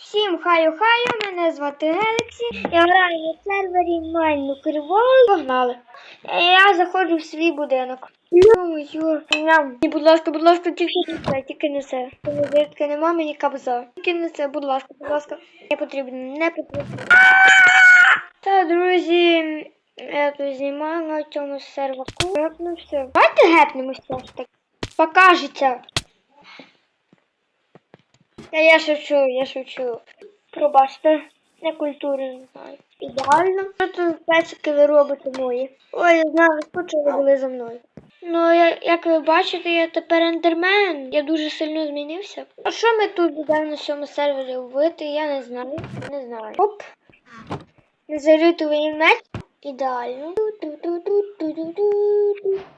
Всім хаю-хаю, мене звати Гелексі. Я граю на сервері Майну Кривого. Погнали. Я заходжу в свій будинок. Ням. І, будь ласка, будь ласка, тільки не це, тільки не це. Витки нема, мені кабза. Тільки не це, будь ласка, будь ласка. Не потрібно, не потрібно. Та, друзі, я тут знімаю на цьому серваку. Гепнувся. Давайте гепнемося. Покажеться. Та я шучу, я шучу. Пробачте, не культури не знаю. Ідеально. Що тут песики ви робите мої? Ой, я знаю, ви були за мною. Ну, я, як ви бачите, я тепер ендермен. Я дуже сильно змінився. А що ми тут будемо на цьому сервері вбити, я не знаю. Не знаю. Оп. Незаритовий меч. Ідеально.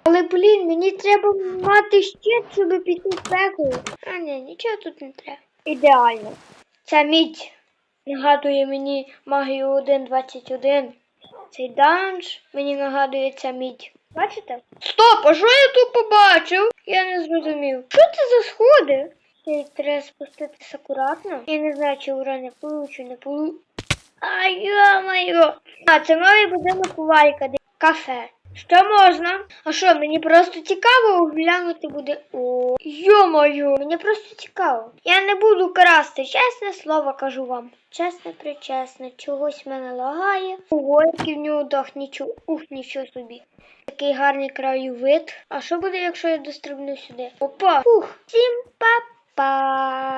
Але, блін, мені треба мати щит, щоб піти в пекло. А ні, нічого тут не треба. Ідеально. Ця мідь нагадує мені магію 1.21. Цей данж мені нагадує ця мідь. Бачите? Стоп, а що я тут побачив? Я не зрозумів. Що це за сходи? Цей треба спуститися акуратно. Я не знаю, чи я получу, не получу. А йо-моє. А, це новий будинок у Валька, де кафе. Що можна? А що, мені просто цікаво оглянути буде. О, йо-моє, мені просто цікаво. Я не буду красти, чесне слово кажу вам. Чесне, причесне, чогось мене лагає. Ого, який в нього дах, нічого, ух, нічого собі. Такий гарний краєвид. А що буде, якщо я дострибну сюди? Опа! Ух, всім па-па!